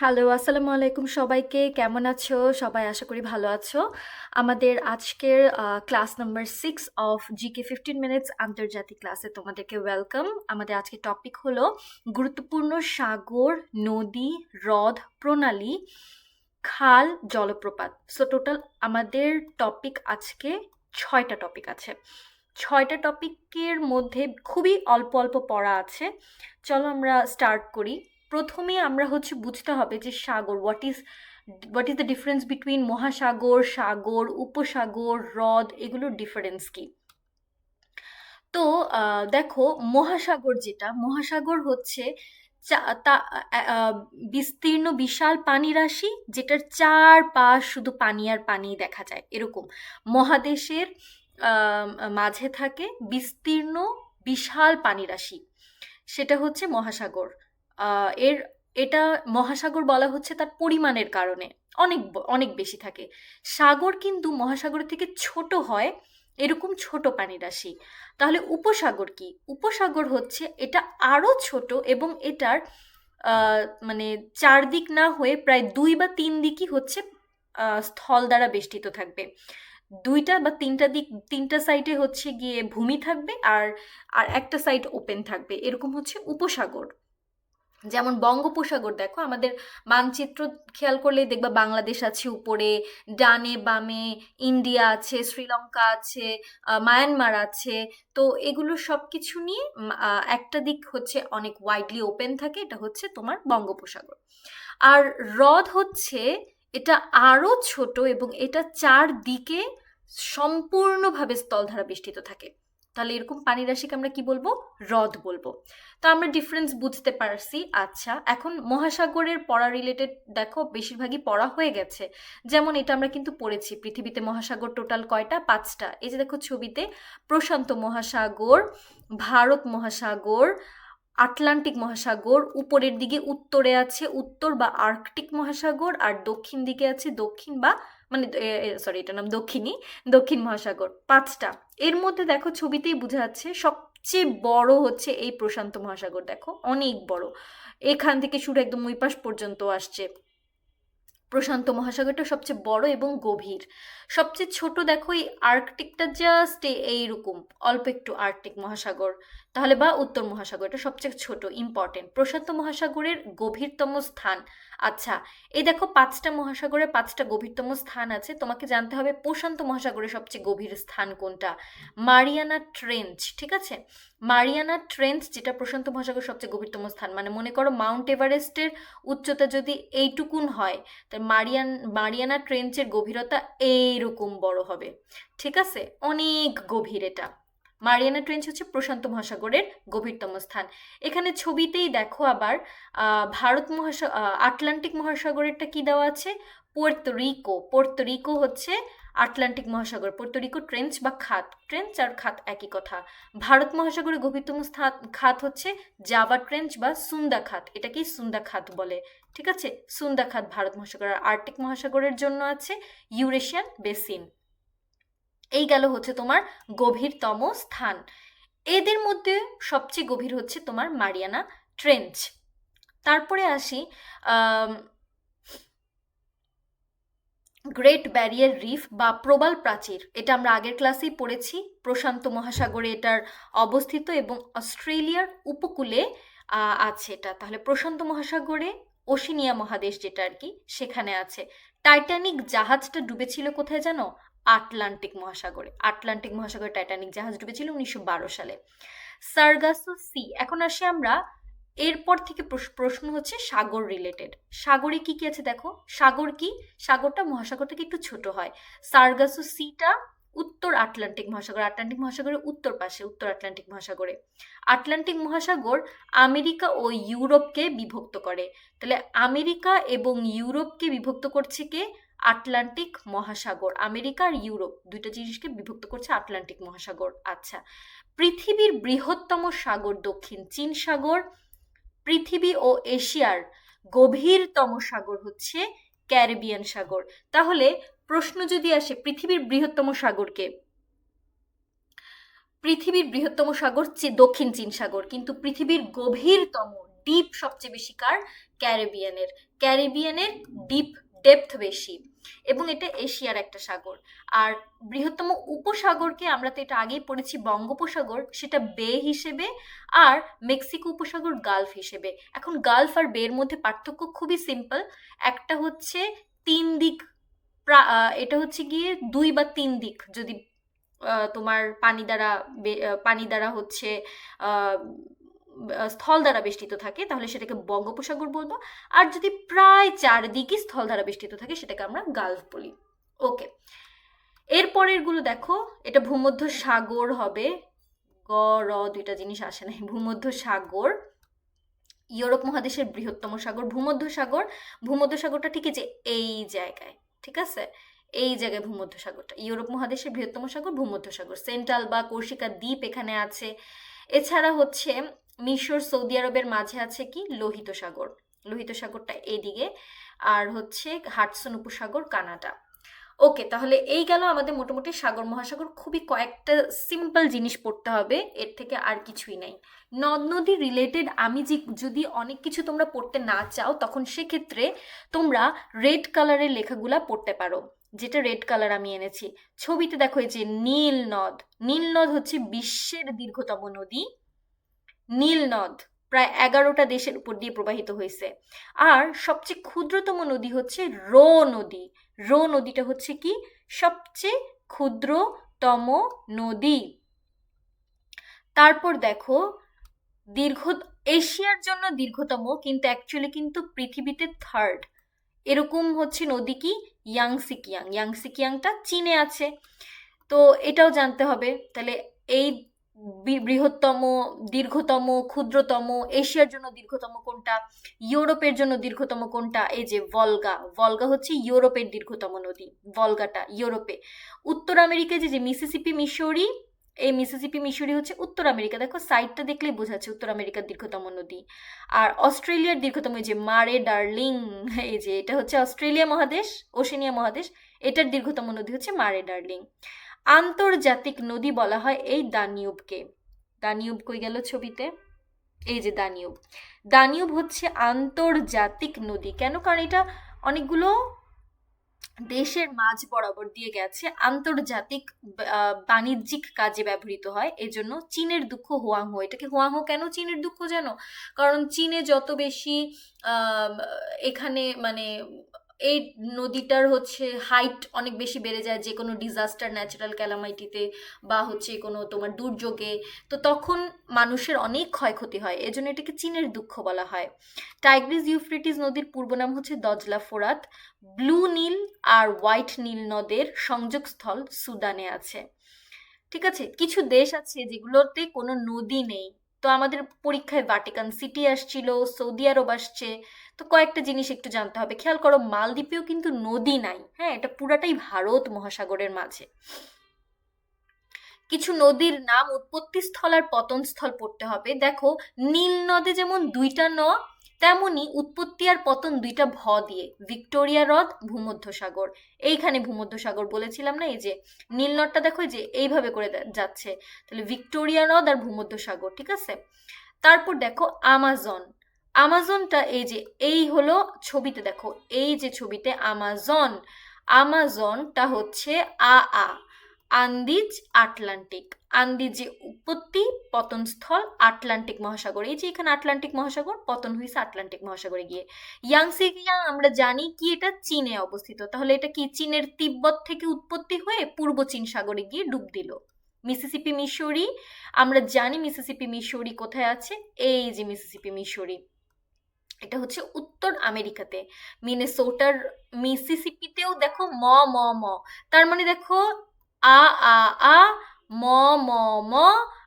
Hello, আসসালামু আলাইকুম সবাইকে। কেমন আছো? সবাই আশা করি ভালো আছো। আমাদের আজকের class number six of GK 15 minutes আন্তর্জাতিক ক্লাসে তোমাদেরকে ওয়েলকাম। আমাদের আজকের টপিক হলো গুরুত্বপূর্ণ সাগর, নদী, হ্রদ, প্রণালী, খাল, জলপ্রপাত। সো টোটাল আমাদের টপিক আজকে ছয়টা টপিক আছে। ছয়টা টপিকের মধ্যে খুবই অল্প, অল্প পড়া আছে। চলো আমরা স্টার্ট করি। প্রথমে আমরা হচ্ছে বুঝতে হবে যে সাগর what is what is the difference between মহাসাগর, সাগর, উপসাগর, হ্রদ, এগুলোর ডিফারেন্স কি? তো দেখো মহাসাগর যেটা, মহাসাগর হচ্ছে বিস্তীর্ণ বিশাল পানি রাশি যেটার চারপাশ শুধু পানি আর পানি দেখা যায়, এরকম। মহাদেশের মাঝে থাকে বিস্তীর্ণ বিশাল পানি রাশি, সেটা হচ্ছে মহাসাগর। এর, এটা মহাসাগর বলা হচ্ছে তার পরিমাণের কারণে। অনেক অনেক বেশি থাকে। সাগর কিন্তু মহাসাগরের থেকে ছোট হয়, এরকম ছোট পানি রাশি। তাহলে উপসাগর কি? উপসাগর হচ্ছে এটা আরও ছোট এবং এটার মানে চারদিক না হয়ে প্রায় দুই বা তিন দিকই হচ্ছে স্থল দ্বারা বেষ্টিত থাকবে। দুইটা বা তিনটা দিক, তিনটা সাইডে হচ্ছে গিয়ে ভূমি থাকবে আর আর একটা সাইড ওপেন থাকবে। এরকম হচ্ছে উপসাগর। যেমন বঙ্গোপসাগর, দেখো, আমাদের মানচিত্র খেয়াল করলে দেখবা বাংলাদেশ আছে উপরে, ডানে বামে ইন্ডিয়া আছে, শ্রীলঙ্কা আছে মায়ানমার আছে। তো এগুলো সব কিছু নিয়ে একটা দিক হচ্ছে অনেক ওয়াইডলি ওপেন থাকে, এটা হচ্ছে তোমার বঙ্গোপসাগর। আর হ্রদ হচ্ছে, এটা আরও ছোট এবং এটা চারদিকে সম্পূর্ণভাবে স্থলধারা বেষ্টিত থাকে। তাহলে এরকম পানি রাশিকে আমরা কি বলব? হ্রদ বলব। তো আমরা ডিফারেন্স বুঝতে পারছি। আচ্ছা এখন মহাসাগরের পড়া রিলেটেড দেখো, বেশিরভাগই পড়া হয়ে গেছে। যেমন এটা আমরা কিন্তু পড়েছি, পৃথিবীতে মহাসাগর টোটাল কয়টা? পাঁচটা। এই যে দেখো ছবিতে, প্রশান্ত মহাসাগর, ভারত মহাসাগর, আটলান্টিক মহাসাগর, উপরের দিকে উত্তরে আছে উত্তর বা আর্কটিক মহাসাগর, আর দক্ষিণ দিকে আছে দক্ষিণ বা মানে সরি এটার নাম দক্ষিণী, দক্ষিণ মহাসাগর, পাঁচটা। এর মধ্যে দেখো ছবিতেই বোঝা যাচ্ছে সবচেয়ে বড় হচ্ছে এই প্রশান্ত মহাসাগর, দেখো, অনেক বড়। এখান থেকে শুরু একদম ওই পাশ পর্যন্ত আসছে। প্রশান্ত মহাসাগরটা সবচেয়ে বড় এবং গভীর। সবচেয়ে ছোট দেখো এই আর্কটিকটা জাস্ট এইরকম, অল্প একটু আর্কটিক মহাসাগর। তাহলে বা উত্তর মহাসাগর এটা সবচেয়ে ছোট ইম্পর্টেন্ট প্রশান্ত মহাসাগরের গভীরতম স্থান আচ্ছা এই দেখো পাঁচটা মহাসাগরে পাঁচটা গভীরতম স্থান আছে, তোমাকে জানতে হবে প্রশান্ত মহাসাগরের সবচেয়ে গভীর স্থান কোনটা? মারিয়ানা ট্রেঞ্চ, ঠিক আছে? মারিয়ানা ট্রেঞ্চ যেটা প্রশান্ত মহাসাগর সবচেয়ে গভীরতম স্থান মানে মনে করো মাউন্ট এভারেস্টের উচ্চতা যদি এইটুকুন হয় তাই মারিয়ান মারিয়ানা ট্রেঞ্চের গভীরতা এইরকম বড় হবে। ঠিক আছে? অনেক গভীর এটা। মারিয়ানা ট্রেঞ্চ হচ্ছে প্রশান্ত মহাসাগরের গভীরতম স্থান। এখানে ছবিতেই দেখো আবার ভারত মহাসা আহ, আটলান্টিক মহাসাগরেরটা কি দেওয়া আছে? পোর্তো রিকো। পোর্তো রিকো হচ্ছে আটলান্টিক মহাসাগর, পোর্তো রিকো ট্রেঞ্চ বা খাত। ট্রেঞ্চ আর খাত একই কথা। ভারত মহাসাগরের গভীরতম স্থান খাত হচ্ছে জাভা ট্রেঞ্চ বা সুন্দা খাত। এটাকেই সুন্দা খাত বলে। ঠিক আছে? সুন্দা খাত ভারত মহাসাগর আর আর্কটিক মহাসাগরের জন্য আছে। Eurasian basin. এই গেল হচ্ছে তোমার গভীরতম স্থান। এদের মধ্যে সবচেয়ে গভীর হচ্ছে তোমার মারিয়ানা ট্রেঞ্চ। তারপরে আসি গ্রেট ব্যারিয়ার রিফ বা প্রবাল প্রাচীর। এটা আমরা আগের ক্লাসেই পড়েছি। প্রশান্ত মহাসাগরে এটার অবস্থিত এবং অস্ট্রেলিয়ার উপকূলে আছে এটা। তাহলে প্রশান্ত মহাসাগরে ওশিনিয়া মহাদেশ যেটা আর কি, সেখানে আছে। টাইটানিক জাহাজটা ডুবেছিল কোথায় জানো? আটলান্টিক মহাসাগরে। আটলান্টিক মহাসাগরে টাইটানিক জাহাজ ডুবেছিল উনিশশো বারো সালে। সার্গাসো সি এখন আসি আমরা এরপর থেকে প্রশ- প্রশ্ন হচ্ছে সাগর রিলেটেড সাগরে কি কি আছে দেখো? সাগর কি? সাগরটা মহাসাগর থেকে একটু ছোট হয়। সার্গাসো সিটা উত্তর আটলান্টিক মহাসাগর, আটলান্টিক মহাসাগরের উত্তর পাশে, উত্তর আটলান্টিক মহাসাগরে। আটলান্টিক মহাসাগর আমেরিকা ও ইউরোপকে বিভক্ত করে। তাহলে আমেরিকা এবং ইউরোপকে বিভক্ত করছে কে? আটলান্টিক মহাসাগর। আমেরিকা আর ইউরোপ দুইটা জিনিসকে বিভক্ত করছে আটলান্টিক মহাসাগর। আচ্ছা পৃথিবীর বৃহত্তম সাগর দক্ষিণ চীন সাগর পৃথিবী ও এশিয়ার গভীরতম সাগর হচ্ছে ক্যারিবিয়ান সাগর। তাহলে প্রশ্ন যদি আসে পৃথিবীর বৃহত্তম সাগরকে, পৃথিবীর বৃহত্তম সাগর দক্ষিণ চীন সাগর, কিন্তু পৃথিবীর গভীরতম ডিপ সবচেয়ে বেশি কার? ক্যারিবিয়ানের। ক্যারিবিয়ানের ডিপ ডেপথ বেশি। এবং এটা এশিয়ার একটা সাগর। আর বৃহত্তম উপসাগরকে আমরা তো এটা আগেই পড়েছি বঙ্গোপসাগর, সেটা বে হিসেবে আর মেক্সিকো উপসাগর গালফ হিসেবে। এখন গালফ আর বের মধ্যে পার্থক্য খুবই সিম্পল, একটা হচ্ছে তিন দিক এটা হচ্ছে গিয়ে দুই বা তিন দিক যদি তোমার পানি দ্বারা পানি দ্বারা হচ্ছে স্থল দ্বারা বেষ্টিত থাকে, তাহলে সেটাকে বঙ্গোপসাগর বলব। আর যদি প্রায় চারদিকে স্থল দ্বারা বেষ্টিত থাকে, সেটাকে আমরা গালফ বলি। ওকে এরপরেরগুলো দেখো, এটা ভূমধ্য সাগর হবে। গ, র দুইটা জিনিস আসে নাই। ভূমধ্য সাগর, ইউরোপ মহাদেশের বৃহত্তম সাগর, ভূমধ্য সাগর। ভূমধ্য সাগরটা ঠিক আছে এই জায়গায়, ঠিক আছে? এই জায়গায় ভূমধ্য সাগরটা। ইউরোপ মহাদেশের বৃহত্তম সাগর, ভূমধ্য সাগর। সেন্ট্রাল বা কর্ষিকা দ্বীপ এখানে আছে। এছাড়া হচ্ছে মিশর, সৌদি আরবের মাঝে আছে কি? লোহিত সাগর। লোহিত সাগরটা এইদিকে। আর হচ্ছে হাটসন উপসাগর কানাডা। ওকে, তাহলে এই গেল আমাদের মোটামুটি সাগর, মহাসাগর। খুবই কয়েকটা সিম্পল জিনিস পড়তে হবে, এর থেকে আর কিছুই নাই। নদ নদী রিলেটেড আমি যে যদি অনেক কিছু তোমরা পড়তে না চাও, তখন সেক্ষেত্রে তোমরা রেড কালারের লেখাগুলা পড়তে পারো, যেটা রেড কালার আমি এনেছি। ছবিতে দেখো যে নীল নদ। নীল নদ হচ্ছে বিশ্বের দীর্ঘতম নদী। নীল নদ প্রায় এগারোটা দেশের উপর দিয়ে প্রবাহিত হয়েছে। আর সবচেয়ে ক্ষুদ্রতম নদী হচ্ছে রো নদী। রো নদীটা হচ্ছে কি? সবচেয়ে ক্ষুদ্রতম নদী। তারপর দেখো, দীর্ঘ, এশিয়ার জন্য দীর্ঘতম, কিন্তু অ্যাকচুয়ালি কিন্তু পৃথিবীতে থার্ড এরকম হচ্ছে নদী কি? ইয়াংসিকিয়াং ইয়াংসিকিয়াংটা চীনে আছে। তো এটাও জানতে হবে। তাহলে এই বৃহত্তম, দীর্ঘতম, ক্ষুদ্রতম, এশিয়ার জন্য দীর্ঘতম কোনটা? ইউরোপের জন্য দীর্ঘতম কোনটা? এই যে ভলগা ভলগা হচ্ছে ইউরোপের দীর্ঘতম নদী, ভলগাটা, ইউরোপে। উত্তর আমেরিকায় যে যে মিসিসিপি, মিশরি, এই মিসিসিপি, মিশরি হচ্ছে উত্তর আমেরিকা। দেখো, সাইডটা দেখলেই বোঝাচ্ছে উত্তর আমেরিকার দীর্ঘতম নদী। আর অস্ট্রেলিয়ার দীর্ঘতম এই যে মারে, ডার্লিং, এই যে, এটা হচ্ছে অস্ট্রেলিয়া মহাদেশ, ওশেনিয়া মহাদেশ, এটার দীর্ঘতম নদী হচ্ছে মারে, ডার্লিং। আন্তর্জাতিক নদী বলা হয় এই দানিউবকে। দানিউব কই গেল ছবিতে? এই যে দানিউব। দানিউব হচ্ছে আন্তর্জাতিক নদী। কেন? কারণ এটা অনেকগুলো দেশের মাঝ বরাবর দিয়ে গেছে। আন্তর্জাতিক বাণিজ্যিক কাজে ব্যবহৃত হয়। এজন্য চীনের দুঃখ হোয়াংহো। এটাকে হোয়াংহো কেন চীনের দুঃখ জানো? কারণ চীনে যত বেশি এখানে মানে এই নদীটার হচ্ছে হাইট অনেক বেশি বেড়ে যায় যে কোনো ডিজাস্টার ন্যাচারাল ক্যালামাইটিতে বা হচ্ছে কোনো তোমার দুর্যোগে, তো তখন মানুষের অনেক ক্ষয়ক্ষতি হয়। এজন্য এটাকে চীনের দুঃখ বলা হয়। টাইগ্রিস ইউফ্রেটিস নদীর পূর্ব নাম হচ্ছে দজলা ফোরাত। ব্লু নীল আর হোয়াইট নীল নদের সংযোগস্থল সুদানে আছে। ঠিক আছে? কিছু দেশ আছে যেগুলোতে কোনো নদী নেই। তো আমাদের পরীক্ষায় ভাটিকান সিটি আসছিল সৌদি আরব আসছে তো কয়েকটা জিনিস একটু জানতে হবে। খেয়াল করো, মালদ্বীপেও কিন্তু নদী নাই হ্যাঁ? এটা পুরাটাই ভারত মহাসাগরের মাঝে। কিছু নদীর নাম উৎপত্তিস্থল আর পতনস্থল পড়তে হবে। দেখো, নীল নদে যেমন দুইটা ন, তেমনি উৎপত্তি আর পতন দুইটা ভ দিয়ে। ভিক্টোরিয়া হ্রদ, ভূমধ্যসাগর। এইখানে ভূমধ্যসাগর বলেছিলাম না? এই যে, নীল নদটা দেখো যে, এইভাবে করে যাচ্ছে। তাহলে ভিক্টোরিয়া হ্রদ আর ভূমধ্যসাগর, ঠিক আছে? তারপর দেখো, আমাজন। আমাজনটা এই যে, এই হলো ছবিতে দেখো, এই যে ছবিতে আমাজন আমাজনটা হচ্ছে আ আ আন্দিজ আটলান্টিক আন্দিজে উৎপত্তি, পতনস্থল আটলান্টিক মহাসাগর, এই যে এখানে আটলান্টিক মহাসাগর, পতন হয়েছে আটলান্টিক মহাসাগরে গিয়ে। ইয়াংসি ইয়াং আমরা জানি কি এটা চীনে অবস্থিত, তাহলে এটা কি চীনের তিব্বত থেকে উৎপত্তি হয়ে পূর্ব চীন সাগরে গিয়ে ডুব দিল? মিসিসিপি মিশরি আমরা জানি মিসিসিপি মিশরি কোথায় আছে, এই যে মিসিসিপি মিশরি এটা হচ্ছে উত্তর আমেরিকাতে। মিনেসোটার, মিসিসিপিতেও দেখো ম ম ম। তার মানে দেখো আ আ আ, ম ম ম।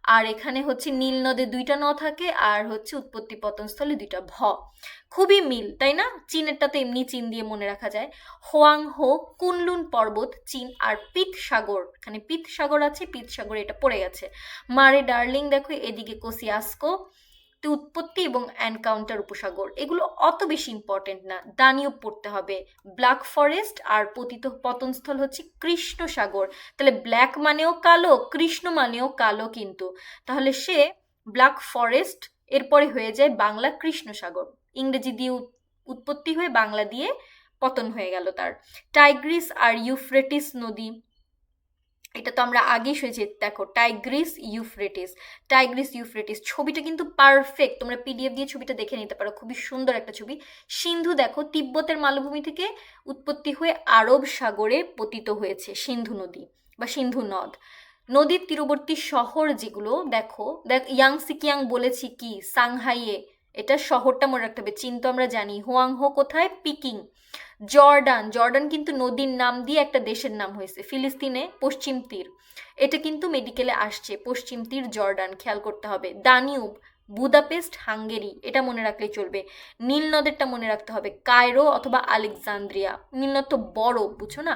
আর এখানে হচ্ছে নীল নদে দুইটা ন থাকে আর হচ্ছে উৎপত্তি পতনস্থলে দুইটা ভ। খুবই মিল, তাই না? চীনেরটা তো এমনি চীন দিয়ে মনে রাখা যায়। হোয়াং হো কুনলুন পর্বত, চীন আর পিত সাগর এখানে পিত সাগর আছে পিত সাগরে এটা পড়ে গেছে। মারে ডার্লিং দেখো এদিকে কোসিয়াস্কো। উৎপত্তি এবং এনকাউন্টার উপসাগর। এগুলো অত বেশি ইম্পর্টেন্ট না। দানিও পড়তে হবে। ব্ল্যাক ফরেস্ট আর পতিত পতনস্থল হচ্ছে কৃষ্ণ সাগর তাহলে ব্ল্যাক মানেও কালো, কৃষ্ণ মানেও কালো কিন্তু। তাহলে সে ব্ল্যাক ফরেস্ট, এরপরে হয়ে যায় বাংলা কৃষ্ণ সাগর ইংরেজি দিয়ে উৎপত্তি হয়ে বাংলা দিয়ে পতন হয়ে গেল তার। টাইগ্রিস আর ইউফ্রেটিস নদী। এটা তো আমরা আগেই শুনেছি, দেখো টাইগ্রিস ইউফ্রেটিস টাইগ্রিস ইউফ্রেটিস ছবিটা কিন্তু পারফেক্ট তোমরা পিডিএফ দিয়ে ছবিটা দেখে নিতে পারো, খুবই সুন্দর একটা ছবি। সিন্ধু দেখো, তিব্বতের মালভূমি থেকে উৎপত্তি হয়ে আরব সাগরে পতিত হয়েছে সিন্ধু নদী বা সিন্ধু নদ। নদীর তীরবর্তী শহর যেগুলো, দেখো, দেখ ইয়াং সিকিয়াং বলেছি কি, সাংহাইয়ে এটা শহরটা মনে রাখতে হবে। চীন তো আমরা জানি। হোয়াংহো কোথায়? পিকিং। জর্ডান। জর্ডান কিন্তু নদীর নাম দিয়ে একটা দেশের নাম হয়েছে। ফিলিস্তিনে পশ্চিম তীর। এটা কিন্তু মেডিকেলে আসছে। পশ্চিম তীর জর্ডান। খেয়াল করতে হবে। দানিউব। Budapest, Hungary. এটা মনে রাখলেই চলবে। নীল নদেরটা মনে রাখতে হবে। কায়রো অথবা আলেকজান্দ্রিয়া। নীল নদ তো বড় বুঝো না?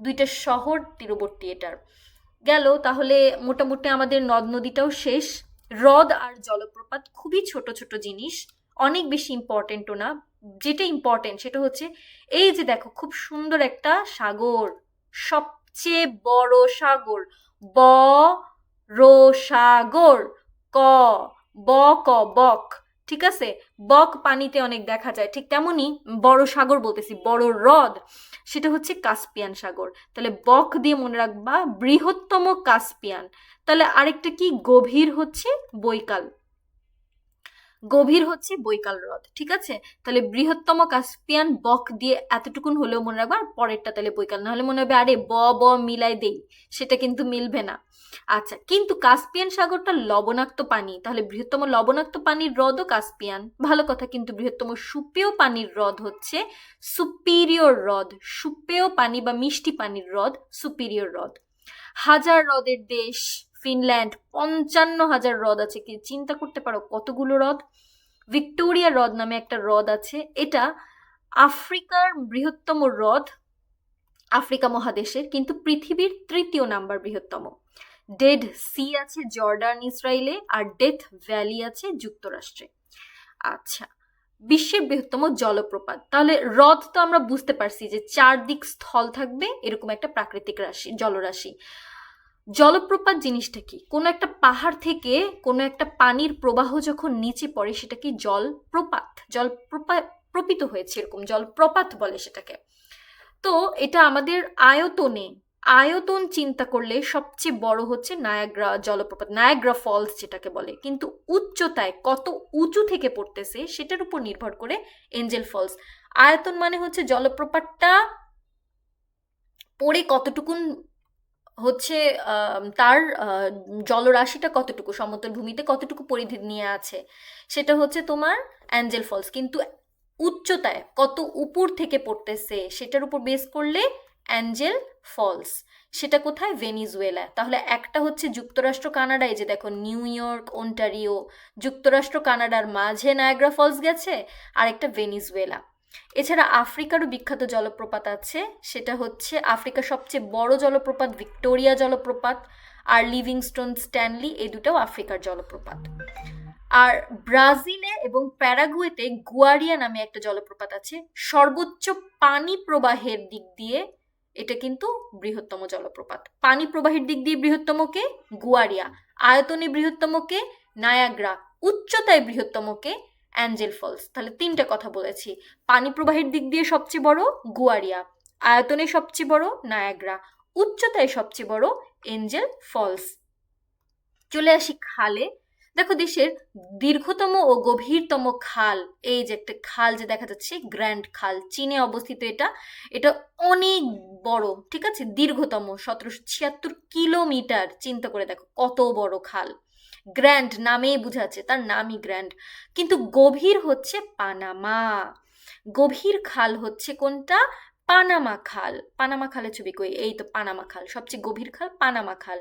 দুইটা শহর তীরবর্তী এটার। গেল, তাহলে মোটামুটি আমাদের নদ নদীটাও শেষ। হ্রদ আর জলপ্রপাত খুবই ছোট ছোট জিনিস, অনেক বেশি ইম্পর্টেন্টও না। যেটা ইম্পর্টেন্ট সেটা হচ্ছে, এই যে দেখো খুব সুন্দর একটা সাগর, সবচেয়ে বড় সাগর, ব, রো, সাগর, ক, ব, ক, বক। ঠিক আছে? বক পানিতে অনেক দেখা যায়। ঠিক তেমনই বড় সাগর বলতেছি, বড় হ্রদ, সেটা হচ্ছে কাস্পিয়ান সাগর। তাহলে বক দিয়ে মনে রাখবা বৃহত্তম কাস্পিয়ান। তাহলে আরেকটা কি? গভীর হচ্ছে বৈকাল। গভীর হচ্ছে বৈকাল হ্রদ ঠিক আছে? তাহলে বৃহত্তম কাস্পিয়ান বক দিয়ে এতটুকুন হলেও মনে রাখবা, আর পরেরটা তাহলে বৈকাল না হলে মনে হবে, আরে ব ব মিলাই দেই, সেটা কিন্তু মিলবে না। আচ্ছা কিন্তু কাস্পিয়ান সাগরটা লবণাক্ত পানি, তাহলে বৃহত্তম লবণাক্ত পানির হ্রদও কাস্পিয়ান। ভালো কথা, কিন্তু বৃহত্তম সুপেয় পানির হ্রদ হচ্ছে সুপিরিয়র হ্রদ, সুপেয় পানি বা মিষ্টি পানির হ্রদ, সুপিরিয়র হ্রদ। হাজার হ্রদের দেশ ফিনল্যান্ড পঞ্চান্ন হাজার হ্রদ আছে। কি চিন্তা করতে পারো? কতগুলো হ্রদ? ভিক্টোরিয়া হ্রদ নামে একটা হ্রদ আছে। এটা আফ্রিকার বৃহত্তম হ্রদ, আফ্রিকা মহাদেশের, কিন্তু পৃথিবীর তৃতীয় নাম্বার বৃহত্তম। ডেড সি আছে জর্ডান ইসরায়েলে আর ডেথ ভ্যালি আছে যুক্তরাষ্ট্রে। আচ্ছা বিশ্বের বৃহত্তম জলপ্রপাত। তাহলে হ্রদ তো আমরা বুঝতে পারছি যে চারদিক স্থল থাকবে, এরকম একটা প্রাকৃতিক রাশি, জলরাশি। জলপ্রপাত জিনিসটা কি? কোনো একটা পাহাড় থেকে কোনো একটা পানির প্রবাহ যখন নিচে পড়ে, সেটা কি জলপ্রপাত? জলপ্রপাত প্রপিত হয়েছে এরকম, জলপ্রপাত বলে সেটাকে। তো এটা আমাদের আয়তনে, আয়তন চিন্তা করলে সবচেয়ে বড় হচ্ছে নায়াগ্রা জলপ্রপাত, নায়াগ্রা ফলস যেটাকে বলে। কিন্তু উচ্চতায় কত উঁচু থেকে পড়তেছে সেটার উপর নির্ভর করে এঞ্জেল ফলস। আয়তন মানে হচ্ছে জলপ্রপাতটা পড়ে কতটুকুন হচ্ছে তার জলরাশিটা কতটুকু, সমতল ভূমিতে কতটুকু পরিধি নিয়ে আছে? সেটা হচ্ছে তোমার অ্যাঞ্জেল ফলস। কিন্তু উচ্চতায় কত উপর থেকে পড়তেছে সেটার উপর বেস করলে অ্যাঞ্জেল ফলস। সেটা কোথায়? ভেনিজুয়েলা। তাহলে একটা হচ্ছে যুক্তরাষ্ট্র কানাডায় যে দেখো, নিউ ইয়র্ক, ওন্টারিও, যুক্তরাষ্ট্র, কানাডার মাঝে নায়াগ্রা ফলস গেছে আর একটা ভেনিজুয়েলা। এছাড়া আফ্রিকারও বিখ্যাত জলপ্রপাত আছে, সেটা হচ্ছে আফ্রিকার সবচেয়ে বড় জলপ্রপাত ভিক্টোরিয়া জলপ্রপাত আর লিভিংস্টোন স্ট্যানলি এই দুটাও আফ্রিকার জলপ্রপাত। আর ব্রাজিলে এবং প্যারাগুয়েতে গুয়ারিয়া নামে একটা জলপ্রপাত আছে, সর্বোচ্চ পানি প্রবাহের দিক দিয়ে এটা কিন্তু বৃহত্তম জলপ্রপাত। পানি প্রবাহের দিক দিয়ে বৃহত্তমকে গুয়ারিয়া। আয়তনে বৃহত্তমকে নায়াগ্রা। উচ্চতায় বৃহত্তমকে অ্যাঞ্জেল ফলস। তাহলে তিনটা কথা বলেছি। পানি প্রবাহের দিক দিয়ে সবচেয়ে বড় গুয়ারিয়া, আয়তনে সবচেয়ে বড় নায়াগ্রা, উচ্চতায় সবচেয়ে বড় এঞ্জেল ফলস। চলে আসি খালে। দেখো দেশের দীর্ঘতম ও গভীরতম খাল, এই যে একটা খাল যে দেখা যাচ্ছে, গ্র্যান্ড খাল, চীনে অবস্থিত এটা এটা অনেক বড়, ঠিক আছে? দীর্ঘতম, সতেরোশো ছিয়াত্তর কিলোমিটার, চিন্তা করে দেখো, কত বড় খাল। গ্র্যান্ড নামেই বুঝাচ্ছে, তার নামই গ্র্যান্ড কিন্তু গভীর হচ্ছে পানামা গভীর খাল হচ্ছে কোনটা? পানামা খাল। পানামা খালের ছবি কই? এই তো পানামা খাল, সবচেয়ে গভীর খাল পানামা খাল।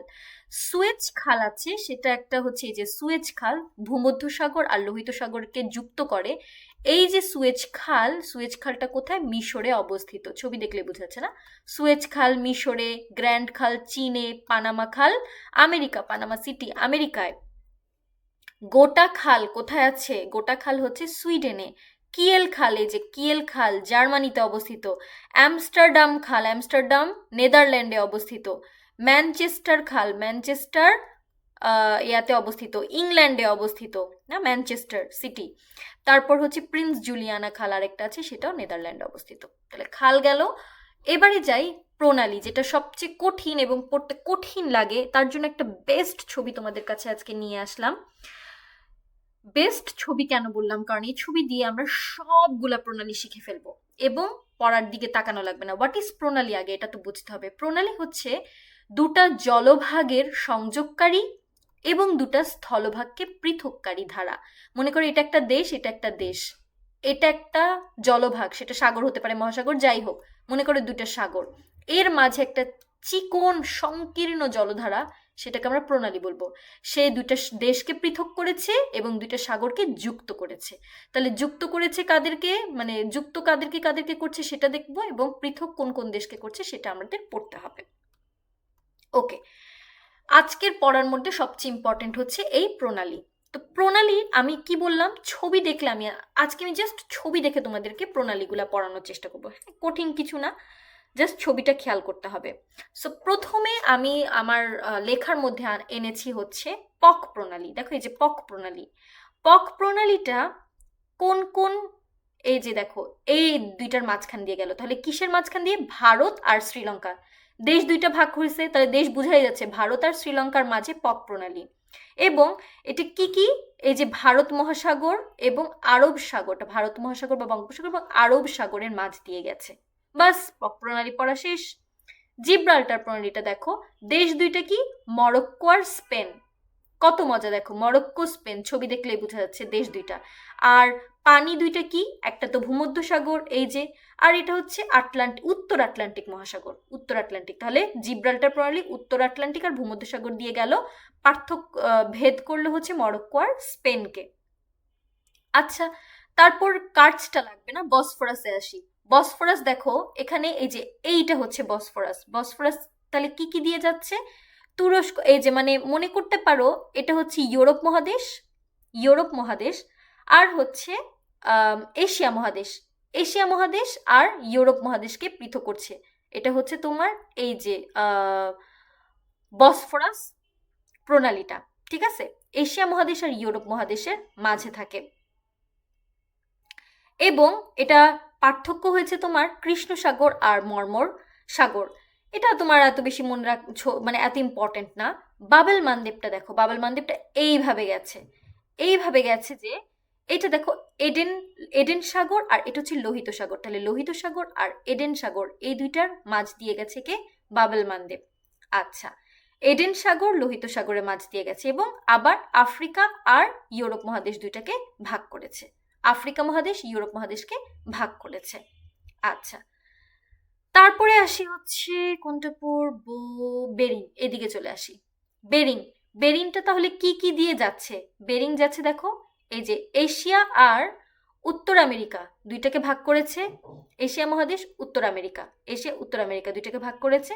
সুয়েজ খাল আছে, সেটা একটা হচ্ছে এই যে সুয়েজ খাল, ভূমধ্যসাগর আর লোহিত সাগরকে যুক্ত করে। এই যে সুয়েজ খাল, সুয়েজ খালটা কোথায়? মিশরে অবস্থিত। ছবি দেখলে বোঝাচ্ছে না? সুয়েজ খাল মিশরে গ্র্যান্ড খাল চীনে পানামা খাল আমেরিকা পানামা সিটি আমেরিকায়। গোটা খাল কোথায় আছে? গোটা খাল হচ্ছে সুইডেনে। কিয়েল খাল যে কিয়েল খাল জার্মানিতে অবস্থিত। অ্যামস্টারডাম খাল, অ্যামস্টারডাম, নেদারল্যান্ডে অবস্থিত। ম্যানচেস্টার খাল, ম্যানচেস্টার ইয়াতে অবস্থিত। ইংল্যান্ডে অবস্থিত, না? Manchester City. তারপর হচ্ছে প্রিন্স জুলিয়ানা খাল আরেকটা আছে, সেটাও নেদারল্যান্ডে অবস্থিত। তাহলে খাল গেল। এবারে যাই প্রণালী, যেটা সবচেয়ে কঠিন এবং পড়তে কঠিন লাগে, তার জন্য একটা বেস্ট ছবি তোমাদের কাছে আজকে নিয়ে আসলাম। বেস্ট ছবি কেন বললাম? কারণ এই ছবি দিয়ে আমরা সবগুলা প্রণালী শিখে ফেলব। এবং পড়ার দিকে তাকানো লাগবে না। হোয়াট ইজ প্রণালী? আগে এটা তো বুঝতে হবে। প্রণালী হচ্ছে দুটা জলভাগের সংযোগকারী এবং দুটা স্থলভাগকে পৃথককারী ধারা। মনে করো এটা একটা দেশ, এটা একটা দেশ। এটা একটা জলভাগ, সেটা সাগর হতে পারে, মহাসাগর, যাই হোক। মনে করো দুটা সাগর। এর মাঝে একটা চিকন, সংকীর্ণ জলধারা সেটাকে আমরা প্রণালী বলব। সে দুইটা দেশকে পৃথক করেছে এবং দুইটা সাগরকে যুক্ত করেছে। তাহলে যুক্ত করেছে কাদেরকে? মানে যুক্ত কাদেরকে কাদেরকে করছে সেটা দেখব এবং পৃথক কোন কোন দেশকে করছে সেটা আমাদের পড়তে হবে। ওকে, আজকের পড়ার মধ্যে সবচেয়ে ইম্পর্টেন্ট হচ্ছে এই প্রণালী। তো প্রণালী আমি কি বললাম? ছবি দেখলে আমি আজকে আমি জাস্ট ছবি দেখে তোমাদেরকে প্রণালীগুলা পড়ানোর চেষ্টা করব। কঠিন কিছু না। জাস্ট ছবিটা খেয়াল করতে হবে। সো প্রথমে আমি আমার লেখার মধ্যে এনেছি হচ্ছে পক প্রণালী। দেখো এই যে পক প্রণালী। পক প্রণালীটা কোন কোন, এই যে দেখো, এই দুইটার মাঝখান দিয়ে গেল। তাহলে কিসের মাঝখান দিয়ে? ভারত আর শ্রীলঙ্কা। দেশ দুইটা ভাগ হয়েছে, তাহলে দেশ বুঝাই যাচ্ছে ভারত আর শ্রীলঙ্কার মাঝে পক প্রণালী। এবং এটি কি কি? এই যে ভারত মহাসাগর এবং আরব সাগরটা ভারত মহাসাগর বা বঙ্গোপসাগর এবং আরব সাগরের মাঝ দিয়ে গেছে। বাস প্রণালী পড়া শেষ। জিব্রাল্টার প্রণালীটা দেখো। দেশ দুইটা কি? মরক্কো আর স্পেন। কত মজা দেখো, মরক্কো, স্পেন। ছবি দেখলেই বোঝা যাচ্ছে দেশ দুইটা। আর পানি দুইটা কি? একটা তো ভূমধ্য সাগর এই যে। আর এটা হচ্ছে আটলান্টিক উত্তর আটলান্টিক মহাসাগর, উত্তর আটলান্টিক। তাহলে জিব্রাল্টার প্রণালী উত্তর আটলান্টিক আর ভূমধ্য সাগর দিয়ে গেল। পার্থক্য ভেদ করলে হচ্ছে মরক্কো আর স্পেনকে। আচ্ছা তারপর কার্চটা লাগবে না? বসফরাসে আসি। বসফরাস দেখো, এখানে এই যে এইটা হচ্ছে বসফরাস। বসফরাস তাহলে কি কি দিয়ে যাচ্ছে? তুরস্ক, এই যে মানে মনে করতে পারো, এটা হচ্ছে ইউরোপ মহাদেশ ইউরোপ মহাদেশ, আর হচ্ছে এশিয়া মহাদেশ। এশিয়া মহাদেশ আর ইউরোপ মহাদেশকে পৃথক করছে। এটা হচ্ছে তোমার এই যে বসফরাস প্রণালীটা, ঠিক আছে? এশিয়া মহাদেশ আর ইউরোপ মহাদেশের মাঝে থাকে। এবং এটা পার্থক্য হয়েছে তোমার কৃষ্ণ সাগর আর মর্মর সাগর। এটা তোমার এত বেশি মনে রাখ মানে এত ইম্পর্টেন্ট না। বাবেল মানদেবটা দেখো, বাবেল মানদেবটা এইভাবে গেছে। এইভাবে গেছে যে, এটা দেখো এডেন এডেন সাগর আর এটা হচ্ছে লোহিত সাগর। তাহলে লোহিত সাগর আর এডেন সাগর, এই দুইটার মাঝ দিয়ে গেছে কে? বাবেল মানদেব। আচ্ছা এডেন সাগর লোহিত সাগরের মাঝ দিয়ে গেছে এবং আবার আফ্রিকা আর ইউরোপ মহাদেশ দুইটাকে ভাগ করেছে। আফ্রিকা মহাদেশ, ইউরোপ মহাদেশকে ভাগ করেছে। আচ্ছা তারপরে আসি হচ্ছে কোনটা পড়ব বেরিং, এদিকে চলে আসি। বেরিং, বেরিংটা তাহলে কি কি দিয়ে যাচ্ছে? বেরিং যাচ্ছে দেখো, এই যে এশিয়া আর উত্তর আমেরিকা দুইটাকে ভাগ করেছে। এশিয়া মহাদেশ, উত্তর আমেরিকা, এশিয়া, উত্তর আমেরিকা দুইটাকে ভাগ করেছে।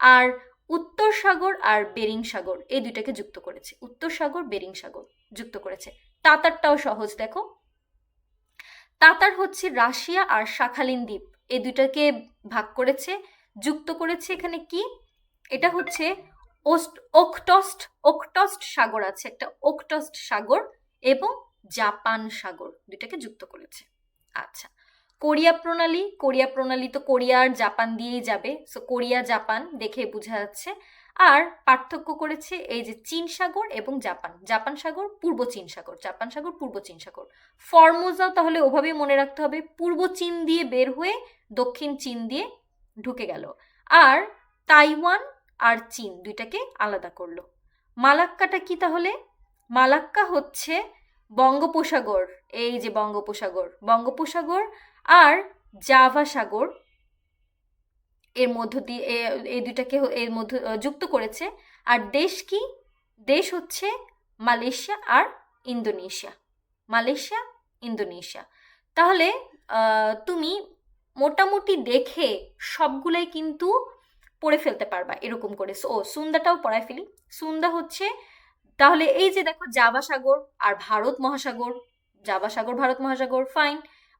আর উত্তর সাগর আর বেরিং সাগর, এই দুইটাকে যুক্ত করেছে। উত্তর সাগর, বেরিং সাগর যুক্ত করেছে। তাতারটাও সহজ দেখো। তাতার হচ্ছে রাশিয়া আর শাখালিন দ্বীপ। এই দুইটাকে ভাগ করেছে, যুক্ত করেছে এখানে কি? এটা হচ্ছে ওস্ট, ওকটস্ট ওকটস্ট সাগর আছে, একটা ওকটস্ট সাগর এবং জাপান সাগর দুইটাকে যুক্ত করেছে। আচ্ছা কোরিয়া প্রণালী কোরিয়া প্রণালী তো কোরিয়া আর জাপান দিয়েই যাবে। সো কোরিয়া, জাপান দেখে বোঝা যাচ্ছে। আর পার্থক্য করেছে এই যে চীন সাগর এবং জাপান। জাপান সাগর, পূর্ব চীন সাগর। জাপান সাগর, পূর্ব চীন সাগর। ফর্মোজাও তাহলে ওভাবেই মনে রাখতে হবে, পূর্ব চীন দিয়ে বের হয়ে দক্ষিণ চীন দিয়ে ঢুকে গেল। আর তাইওয়ান আর চীন দুইটাকে আলাদা করল। মালাক্কাটা কি তাহলে? মালাক্কা হচ্ছে বঙ্গোপসাগর, এই যে বঙ্গোপসাগর। বঙ্গোপসাগর আর জাভা সাগর এর মধ্য দিয়ে এই দুইটাকে এর মধ্য যুক্ত করেছে। আর দেশ কি? দেশ হচ্ছে মালয়েশিয়া আর ইন্দোনেশিয়া। Malaysia, Indonesia. তাহলে তুমি মোটামুটি দেখে সবগুলাই কিন্তু পড়ে ফেলতে পারবা এরকম করে। ও, সুন্দাটাও পড়ায় ফেলি। সুন্দা হচ্ছে, তাহলে এই যে দেখো জাবা সাগর আর ভারত মহাসাগর। জাবা সাগর ভারত মহাসাগর ফাইন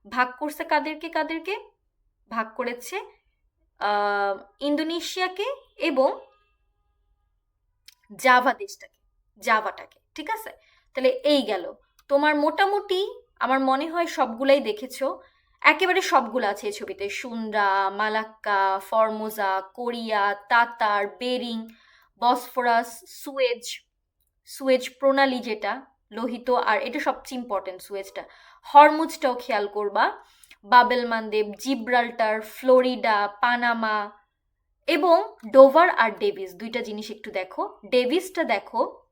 ভাগ করছে কাদেরকে কাদেরকে? ভাগ করেছে ইন্দোনেশিয়াকে এবং জাভা দেশটাকে, জাভাটাকে, ঠিক আছে? তাহলে এই গেল। তোমার মোটামুটি আমার মনে হয় সবগুলাই দেখেছ। একেবারে সবগুলো আছে এই ছবিতে। Sunda Malacca, Formosa, Korea, Tatar, Bering, Bosphorus, Suez Suez প্রণালী যেটা, লোহিত, আর এটা সবচেয়ে ইম্পর্টেন্ট সুয়েজটা। হরমুজটাও খেয়াল করবা। Bab el Mandeb, Gibraltar, Florida, Panama এবং ডোভার আর ডেভিস। দুইটা জিনিস একটু দেখো। ডেভিসটা দেখো।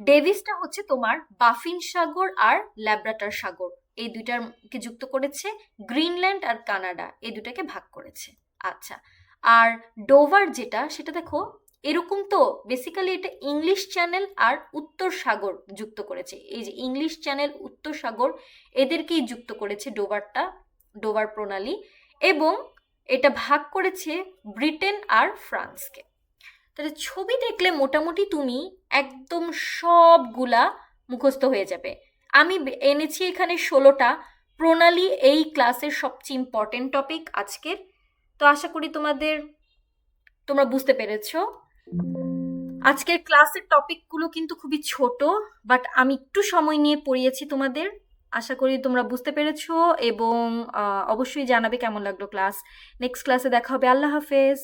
ডেভিসটা হচ্ছে তোমার বাফিন সাগর আর ল্যাব্রাটার সাগর। এই দুইটাকে যুক্ত করেছে গ্রিনল্যান্ড আর কানাডা। এই দুটাকে ভাগ করেছে। আচ্ছা। আর ডোভার যেটা, সেটা দেখো এরকম তো বেসিক্যালি এটা ইংলিশ চ্যানেল আর উত্তর সাগর যুক্ত করেছে। এই যে ইংলিশ চ্যানেল উত্তর সাগর, এদেরকেই যুক্ত করেছে ডোবারটা, ডোবার প্রণালী এবং এটা ভাগ করেছে ব্রিটেন আর ফ্রান্সকে। তাহলে ছবি দেখলে মোটামুটি তুমি একদম সবগুলা মুখস্থ হয়ে যাবে। আমি এনেছি এখানে ষোলোটা। প্রণালী এই ক্লাসের সবচেয়ে ইম্পর্টেন্ট টপিক আজকের। তো আশা করি তোমাদের, তোমরা বুঝতে পেরেছ। আজকের ক্লাসের টপিকগুলো কিন্তু খুবই ছোট বাট আমি একটু সময় নিয়ে পড়িয়েছি তোমাদের। আশা করি তোমরা বুঝতে পেরেছ এবং অবশ্যই জানাবে কেমন লাগল ক্লাস নেক্সট ক্লাসে দেখা হবে। আল্লাহ হাফেজ।